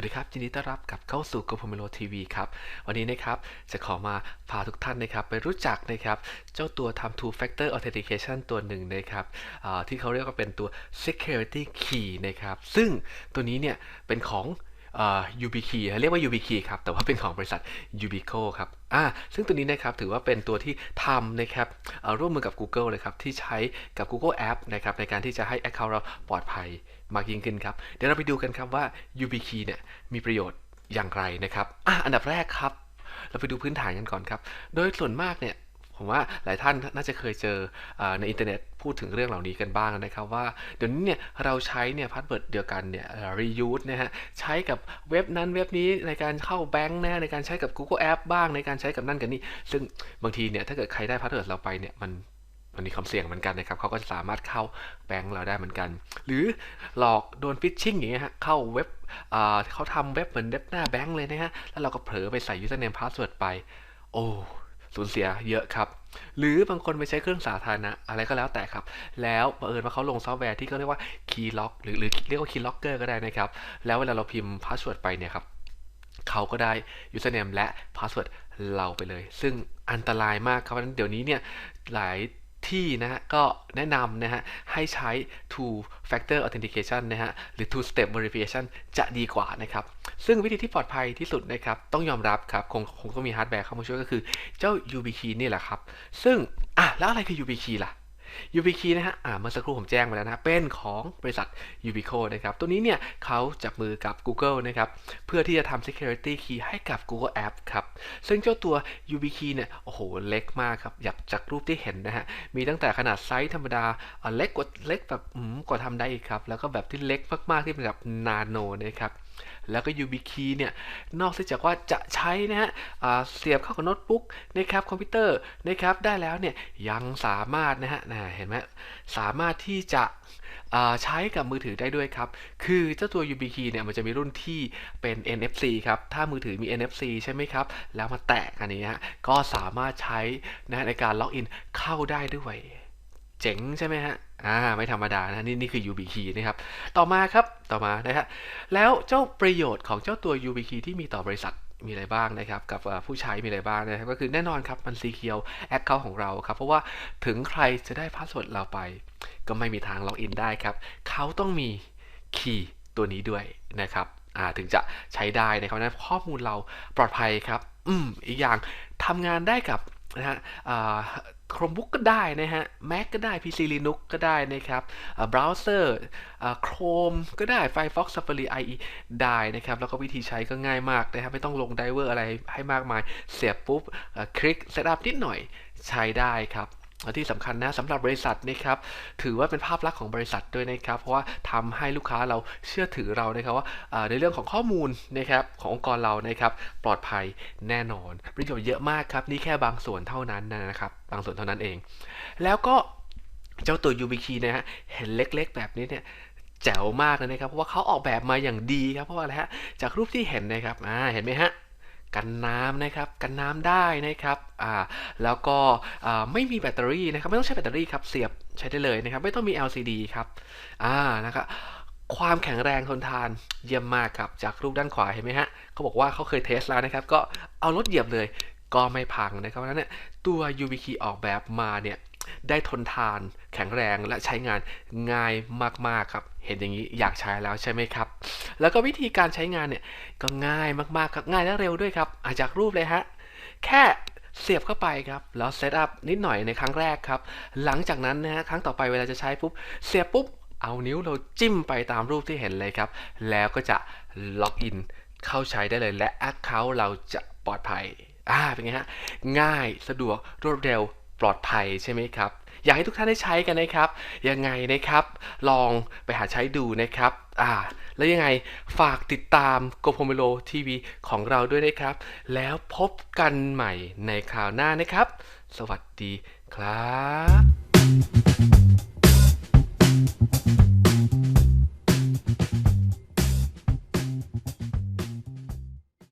วัสดีครับ ยินดีต้อนรับกับเข้าสู่กรพมโลทีวีครับ วันนี้นะครับ จะขอมาพาทุกท่านนะครับ ไปรู้จักนะครับ เจ้าตัวทำ two factor authentication ตัวหนึ่งนะครับที่เขาเรียกว่าเป็นตัว security key นะครับ ซึ่งตัวนี้เนี่ยเป็นของ อ่า YubiKey เรียกว่า YubiKey ครับ แต่ว่าเป็นของบริษัท Yubico ครับอ่าซึ่งตัวนี้นะครับถือว่าเป็นตัวที่ทำนะครับร่วมมือกับ Google เลยครับ ที่ใช้กับ Google App นะครับในการที่จะให้ Account เราปลอดภัยมากยิ่งขึ้นครับ เดี๋ยวเราไปดูกันครับว่า YubiKey เนี่ยมีประโยชน์อย่างไรนะครับอะอันดับแรกครับ เราไปดูพื้นฐานกันก่อนครับ โดยส่วนมากเนี่ย ผมว่าหลายท่านน่าจะเคยเจอในอินเทอร์เน็ตพูดถึงเรื่องเหล่านี้กันบ้างนะครับว่าเดี๋ยวนี้เนี่ยเราใช้เนี่ยพาสเวิร์ดเดียวกันเนี่ย reuse นะฮะใช้กับเว็บนั้นเว็บนี้ในการเข้าแบงค์นะฮะในการใช้กับ Google App บ้างในการใช้กับนั่นกันนี่ซึ่งบางทีเนี่ยถ้าเกิดใครได้พาสเวิร์ดเราไปเนี่ยมันมันมีความเสี่ยงเหมือนกันนะครับเขาก็จะสามารถเข้าแบงค์เราได้เหมือนกัน หรือหลอกโดนฟิชชิงอย่างเงี้ยฮะเข้าเว็บเขาทำเว็บเหมือนเว็บหน้าแบงค์เลยนะฮะแล้วเราก็เผลอไปใส่ username password ไป โอ้ สูญเสียเยอะครับ หรือบางคนไปใช้เครื่องสาธารณะอะไรก็แล้วแต่ครับ แล้วบังเอิญว่าเขาลงซอฟต์แวร์ที่เขาเรียกว่า key lock หรือหรือเรียกว่า key locker ก็ได้นะครับ แล้วเวลาเราพิมพ์ password ไปเนี่ยครับเขาก็ได้ username และ password เราไปเลย ซึ่งอันตรายมากครับเพราะฉะนั้นเดี๋ยวนี้เนี่ยหลายที่นะฮะก็แนะนำนะฮะให้ใช้ two factor authentication นะฮะหรือ two step verification จะดีกว่านะครับ ซึ่งวิธีที่ปลอดภัยที่สุดนะครับ ต้องยอมรับครับ คงคงต้องมีฮาร์ดแวร์เข้ามาช่วยก็คือเจ้า YubiKey นี่แหละครับ ซึ่งอะแล้วอะไรคือ YubiKey ล่ะ YubiKey นะฮะอ่าเมื่อสักครู่ผมแจ้งไปแล้วนะเป็นของบริษัท Yubico นะครับ ตัวนี้เนี่ยเขาจับมือกับ Google นะครับ เพื่อที่จะทำ security key ให้กับ Google App ครับ ซึ่งเจ้าตัว YubiKey เนี่ย โอ้โห เล็กมากครับ อยากจากรูปที่เห็นนะฮะ มีตั้งแต่ขนาดไซส์ธรรมดาเล็กกว่าเล็กแบบอืมกว่าทำได้อีกครับ แล้วก็แบบที่เล็กมากๆที่เป็นแบบนาโนนะครับ แล้วก็ YubiKey เนี่ยนอกจากว่าจะใช้นะฮะเสียบเข้ากับโน้ตบุ๊กนะครับคอมพิวเตอร์นะครับได้แล้วเนี่ยยังสามารถนะฮะนะเห็นไหมสามารถที่จะใช้กับมือถือได้ด้วยครับ คือเจ้าตัว YubiKey เนี่ยมันจะมีรุ่นที่เป็น NFC ครับ ถ้ามือถือมี NFC ใช่ไหมครับ แล้วมาแตะอันนี้ฮะก็สามารถใช้นะฮะในการล็อกอินเข้าได้ด้วย เจ๋งใช่ไหมฮะ อ่าไม่ธรรมดานะนี่นี่คือ YubiKey นะครับ ต่อมาครับต่อมานะฮะแล้วเจ้าประโยชน์ของเจ้าตัว YubiKey ที่มีต่อบริษัทมีอะไรบ้างนะครับกับผู้ใช้มีอะไรบ้างนะครับก็คือแน่นอนครับมันซีเคียวแอคเคาท์ของเราครับเพราะว่าถึงใครจะได้พาสเวิร์ดเราไป ก็ไม่มีทางล็อกอินได้ครับเขาต้องมีคีย์ตัวนี้ด้วยนะครับอ่าถึงจะใช้ได้นะครับนั้นข้อมูลเราปลอดภัยครับ อืมอีกอย่างทำงานได้กับนะฮะอ่า Chromebook ก็ได้นะฮะ Mac ก็ได้ PC Linux ก็ได้นะครับเบราว์เซอร์ Chrome ก็ได้ Firefox Safari IE ได้นะครับ แล้วก็วิธีใช้ก็ง่ายมากนะครับ ไม่ต้องลงไดเวอร์อะไรให้มากมาย เสียบปุ๊บคลิก Setup นิดหน่อยใช้ได้ครับ ที่สำคัญนะสำหรับบริษัทนะครับถือว่าเป็นภาพลักษณ์ของบริษัทด้วยนะครับ เพราะว่าทำให้ลูกค้าเราเชื่อถือเรานะครับว่าในเรื่องของข้อมูลนะครับขององค์กรเรานะครับปลอดภัยแน่นอน ประโยชน์เยอะมากครับ นี่แค่บางส่วนเท่านั้นนะครับบางส่วนเท่านั้นเอง แล้วก็เจ้าตัว y u b i k e นะฮะเห็นเล็กๆ แบบนี้เนี่ยแจ๋วมากเลยนะครับ เพราะว่าเขาออกแบบมาอย่างดีครับเพราะว่าอะไรฮะจากรูปที่เห็นนะครับอ่าเห็นไหมฮะ กันน้ำนะครับ กันน้ำได้นะครับอ่าแล้วก็อ่าไม่มีแบตเตอรี่นะครับ ไม่ต้องใช้แบตเตอรี่ครับ เสียบใช้ได้เลยนะครับ ไม่ต้องมี LCD ครับอ่านะครับความแข็งแรงทนทานเยี่ยมมากครับ จากรูปด้านขวาเห็นไหมฮะเขาบอกว่าเขาเคยเทสแล้วนะครับ ก็เอารถเหยียบเลย ก็ไม่พังนะครับเพราะนั้นเนี่ยตัว UBK ออกแบบมาเนี่ย ได้ทนทาน แข็งแรงและใช้งานง่ายมากๆครับ เห็นอย่างนี้อยากใช้แล้วใช่ไหมครับ แล้วก็วิธีการใช้งานเนี่ยก็ง่ายมากๆครับง่ายและเร็วด้วยครับอาจากรูปเลยฮะแค่เสียบเข้าไปครับ แล้วเซตอัพนิดหน่อยในครั้งแรกครับ หลังจากนั้นนะฮะครั้งต่อไปเวลาจะใช้ปุ๊บ เสียบปุ๊บ เอานิ้วเราจิ้มไปตามรูปที่เห็นเลยครับ แล้วก็จะล็อกอินเข้าใช้ได้เลยและ Account เราจะปลอดภัย อ่า เป็นไงฮะ ง่าย สะดวก รวดเร็ว ปลอดภัยใช่ไหมครับ อยากให้ทุกท่านได้ใช้กันนะครับ ยังไงนะครับ ลองไปหาใช้ดูนะครับอ่าแล้วยังไงฝากติดตามโกโพเมโลทีวีของเราด้วยนะครับ แล้วพบกันใหม่ในคราวหน้านะครับ สวัสดีครับ